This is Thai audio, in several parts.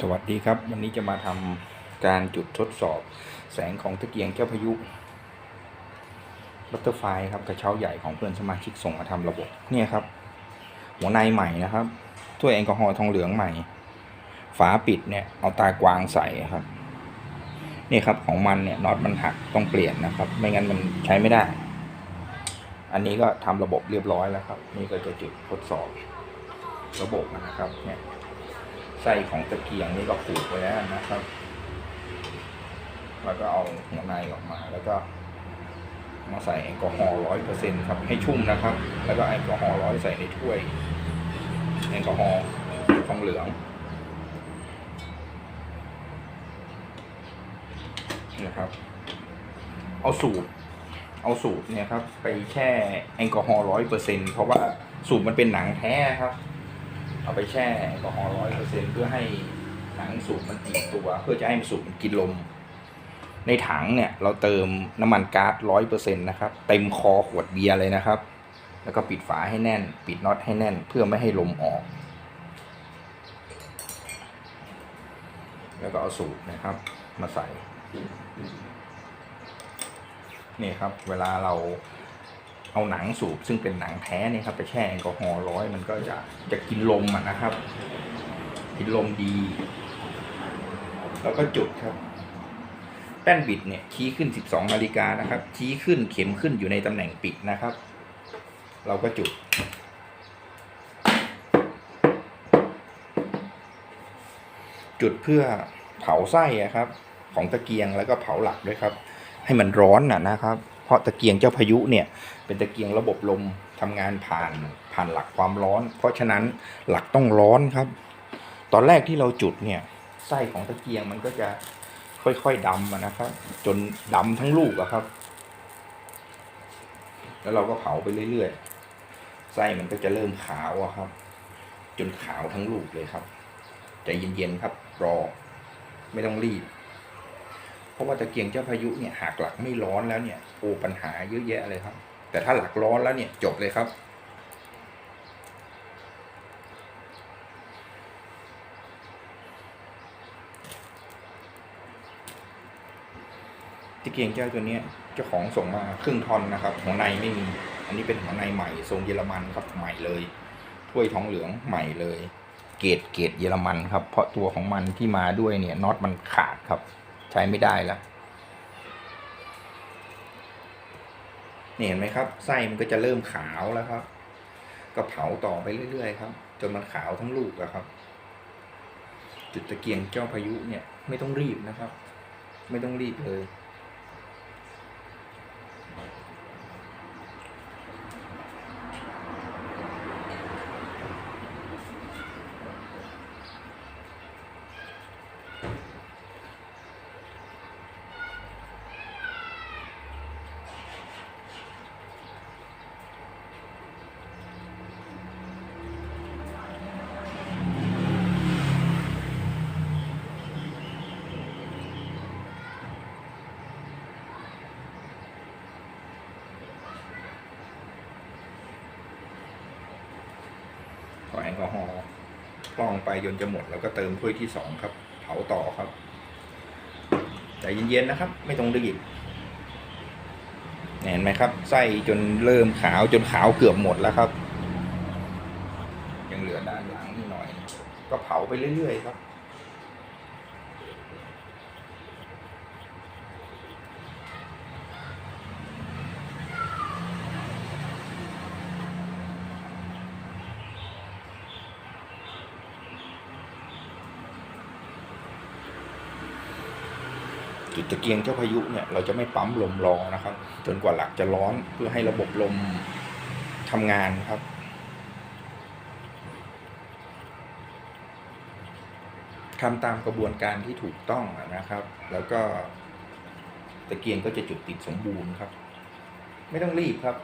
สวัสดีครับ วันนี้จะมาทำการจุดทดสอบแสงของตะเกียงเจ้าพายุบัตเตอร์ไฟครับกระเช้าใหญ่ของเพื่อนสมาชิกส่งมาทำระบบเนี่ยครับ หัวในใหม่นะครับถ้วยแอลกอฮอล์ทองเหลืองใหม่ ฝาปิดเนี่ยเอาตากวางใส่ครับนี่ครับของมันเนี่ยน็อตมันหักต้องเปลี่ยนนะครับ ไม่งั้นมันใช้ไม่ได้ อันนี้ก็ทำระบบเรียบร้อยแล้วครับ นี่ก็จะจุดทดสอบระบบนะครับเนี่ย ไส้ของตะเกียงนี่ก็ผูกไว้แล้วนะครับ แล้วก็เอาหัวในออกมาแล้วก็มาใส่แอลกอฮอล์ร้อยเปอร์เซ็นครับ ให้ชุ่มนะครับ แล้วก็แอลกอฮอล์ร้อยใส่ในถ้วยแอลกอฮอล์ทองเหลืองนะครับ เอาสูตร เอาสูตรเนี่ยครับ ไปแช่แอลกอฮอล์ร้อยเปอร์เซ็นเพราะว่าสูตรมันเป็นหนังแท้ครับ เอาไปแช่แอลกอฮอล์ร้อยเปอร์เซ็นเพื่อให้หนังสูบมันตีตัว เพื่อจะให้มันสูบมันกินลม ในถังเนี่ยเราเติมน้ำมันก๊าซร้อยเปอร์เซ็นต์นะครับเต็มคอขวดเบียร์เลยนะครับ แล้วก็ปิดฝาให้แน่น ปิดน็อตให้แน่น เพื่อไม่ให้ลมออก แล้วก็เอาสูบนะครับ มาใส่นี่ครับ เวลาเรา เอาหนังสูบซึ่งเป็นหนังแท้เนี่ยครับไปแช่แอลกอฮอล์ร้อยมันก็จะจะกินลมนะครับ กินลมดี แล้วก็จุดครับแป้นบิดเนี่ยชี้ขึ้น 12นาฬิกานะครับ ชี้ขึ้นเข็มขึ้นอยู่ในตำแหน่งปิดนะครับ เราก็จุด จุดเพื่อเผาไส้ครับ ของตะเกียงแล้วก็เผาหลักด้วยครับ ให้มันร้อนน่ะนะครับ เพราะตะเกียงเจ้าพายุเนี่ยเป็นตะเกียงระบบลมทำงานผ่านผ่านหลักความร้อน เพราะฉะนั้นหลักต้องร้อนครับ ตอนแรกที่เราจุดเนี่ยไส้ของตะเกียงมันก็จะค่อยๆดำนะครับ จนดำทั้งลูกอะครับ แล้วเราก็เผาไปเรื่อยๆไส้มันก็จะเริ่มขาวอะครับ จนขาวทั้งลูกเลยครับใจเย็นๆครับรอไม่ต้องรีบ เพราะว่าตะเกียงเจ้าพายุเนี่ยหากหลักไม่ร้อนแล้วเนี่ยโอ้ปัญหาเยอะแยะเลยครับ แต่ถ้าหลักร้อนแล้วเนี่ยจบเลยครับ ตะเกียงเจ้าตัวเนี้ยเจ้าของส่งมาครึ่งทอนนะครับหัวในไม่มี อันนี้เป็นหัวในใหม่ทรงเยอรมันครับใหม่เลยถ้วยทองเหลืองใหม่เลย เกรดเกรดเยอรมันครับ เพราะตัวของมันที่มาด้วยเนี่ยน็อตมันขาดครับ ใช้ไม่ได้แล้วนี่เห็นไหมครับ ไส้มันก็จะเริ่มขาวแล้วครับ ก็เผาต่อไปเรื่อยๆครับ จนมันขาวทั้งลูกแล้วครับ จุดตะเกียงเจ้าพายุเนี่ย ไม่ต้องรีบนะครับ ไม่ต้องรีบเลย แอลกอฮอล์กล้องไปจนจะหมด แล้วก็เติมถ้วยที่สองครับ เผาต่อครับใจเย็นๆนะครับ ไม่ต้องรีบเห็นไหมครับไส้จนเริ่มขาวจนขาวเกือบหมดแล้วครับ ยังเหลือด้านหลังนิดหน่อย ก็เผาไปเรื่อยๆครับ จุดตะเกียงเจ้าพายุเนี่ยเราจะไม่ปั๊มลมรอนะครับ จนกว่าหลักจะร้อนเพื่อให้ระบบลมทำงานครับทำตามกระบวนการที่ถูกต้องนะครับ แล้วก็ตะเกียงก็จะจุดติดสมบูรณ์ครับ ไม่ต้องรีบครับ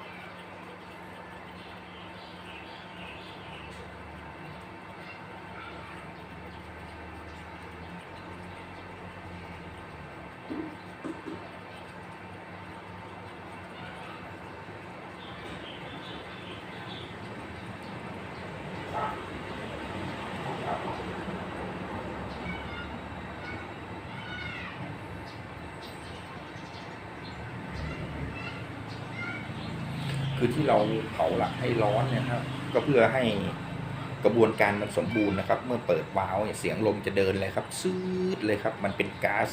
คือที่เราเผาหลักให้ร้อนเนี่ยครับก็เพื่อให้กระบวนการมันสมบูรณ์นะครับ เมื่อเปิดวาล์วเนี่ยเสียงลมจะเดินเลยครับซืดเลยครับ มันเป็นก๊าซ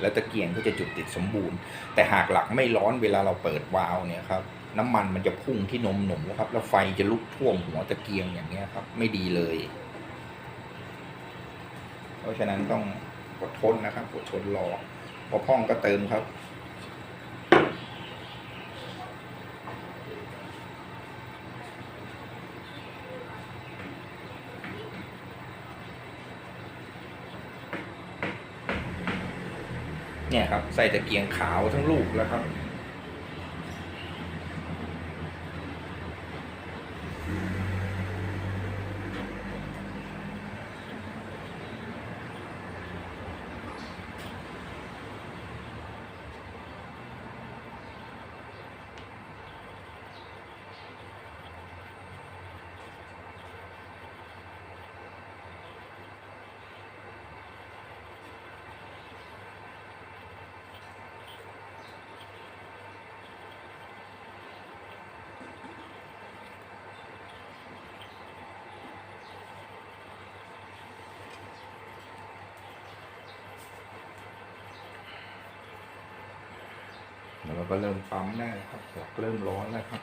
แล้วตะเกียงก็จะจุดติดสมบูรณ์ แต่หากหลักไม่ร้อนเวลาเราเปิดวาล์วเนี่ยครับน้ำมันมันจะพุ่งที่นมหนูครับ แล้วไฟจะลุกท่วมหัวตะเกียงอย่างเงี้ยครับ ไม่ดีเลย เพราะฉะนั้นต้องอดทนนะครับอดทนรอพอพ่องก็เติมครับ เนี่ยครับใส่ตะเกียงขาวทั้งลูกแล้วครับ เราก็เริ่มปั๊มได้แล้วครับหลักเริ่มร้อนแล้วครับ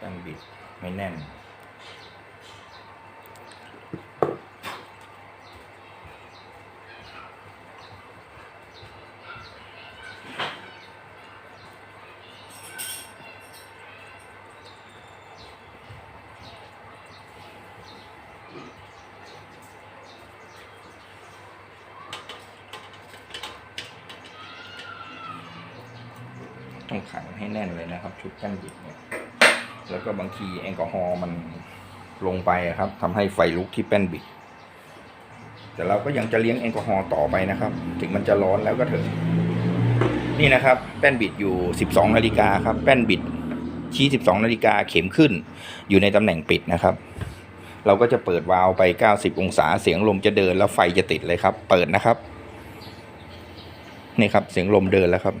ตั้งบิดไม่แน่น ต้องขังให้แน่นเลยนะครับ ชุดกั้นบิดเนี่ย แล้วก็บางทีแอลกอฮอล์มันลงไปครับทำให้ไฟลุกที่แป้นบิด แต่เราก็ยังจะเลี้ยงแอลกอฮอล์ต่อไปนะครับ ถึงมันจะร้อนแล้วก็เถอะ นี่นะครับ แป้นบิดอยู่ 12นาฬิกาครับ แป้นบิดชี้ 12นาฬิกาเข็มขึ้น อยู่ในตำแหน่งปิดนะครับ เราก็จะเปิดวาล์วไป 90 องศา เสียงลมจะเดินแล้วไฟจะติดเลยครับ เปิดนะครับ นี่ครับ เสียงลมเดินแล้วครับ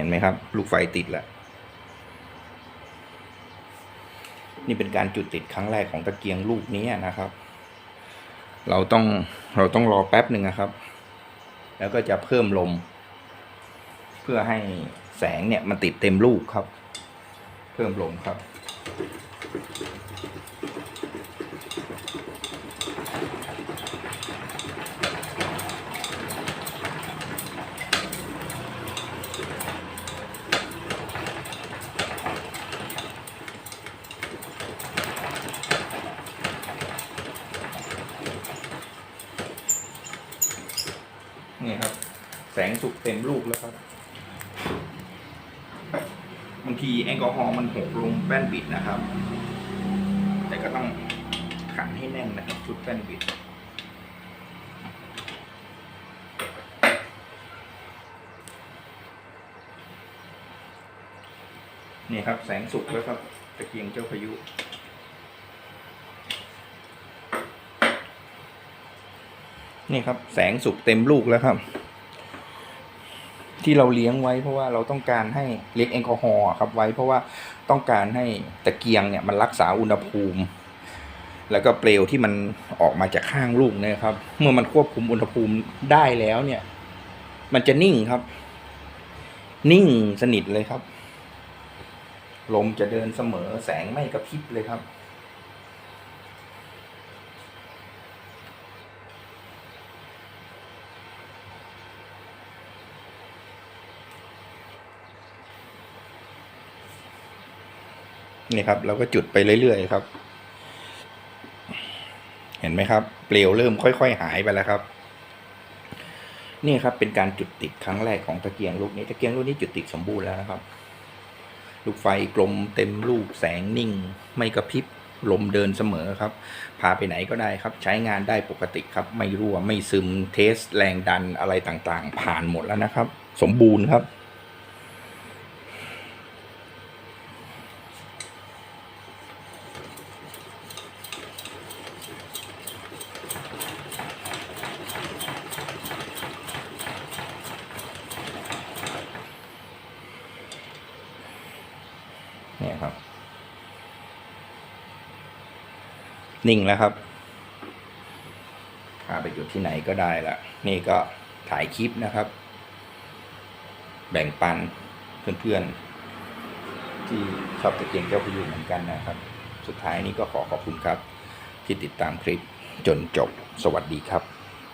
ห็นไหมครับ ลูกไฟติดแล้ว นี่เป็นการจุดติดครั้งแรกของตะเกียงลูกนี้นะครับ เราต้องเราต้องรอแป๊บหนึ่งนะครับ แล้วก็จะเพิ่มลม เพื่อให้แสงเนี่ยมันติดเต็มลูกครับ เพิ่มลมครับ นี่ครับ แส งสุกเต็มลูกแล้วครับบางทีแอลกอฮอล์มันหกลงแป้นบิดนะครับ แต่ก็ต้องขันให้แน่นนะครับ ชุดแป้นบิด นี่ครับแสงสุกแล้วครับ ตะเกียงเจ้าพายุนี่ครับ แสงสุกเต็มลูกแล้วครับ ที่เราเลี้ยงไว้เพราะว่าเราต้องการให้เลี้ยงแอลกอฮอล์ครับไว้ เพราะว่าต้องการให้ตะเกียงเนี่ยมันรักษาอุณหภูมิ แล้วก็เปลวที่มันออกมาจากข้างลูกเนี่ยครับ เมื่อมันควบคุมอุณหภูมิได้แล้วเนี่ย มันจะนิ่งครับ นิ่งสนิทเลยครับ ลมจะเดินเสมอแสงไม่กระพริบเลยครับ นี่ครับเราก็จุดไปเรื่อยๆครับ เห็นไหมครับ เปลวเริ่มค่อย ๆ หายไปแล้วครับนี่ครับเป็นการจุดติดครั้งแรกของตะเกียงลูกนี้ตะเกียงลูกนี้จุดติดสมบูรณ์แล้วนะครับ ลูกไฟกลมเต็มรูปแสงนิ่ง ไม่กระพริบลมเดินเสมอครับ พาไปไหนก็ได้ครับ ใช้งานได้ปกติครับ ไม่รั่วไม่ซึมเทส แรงดันอะไรต่างๆ ผ่านหมดแล้วนะครับ สมบูรณ์ครับ นิ่งแล้วครับพาไปจุดที่ไหนก็ได้ละนี่ก็ถ่ายคลิปนะครับ แบ่งปันเพื่อนๆ ที่ชอบตะเกียงแก้วพยุงเหมือนกันนะครับ สุดท้ายนี้ก็ขอขอบคุณครับ ที่ติดตามคลิปจนจบสวัสดีครับ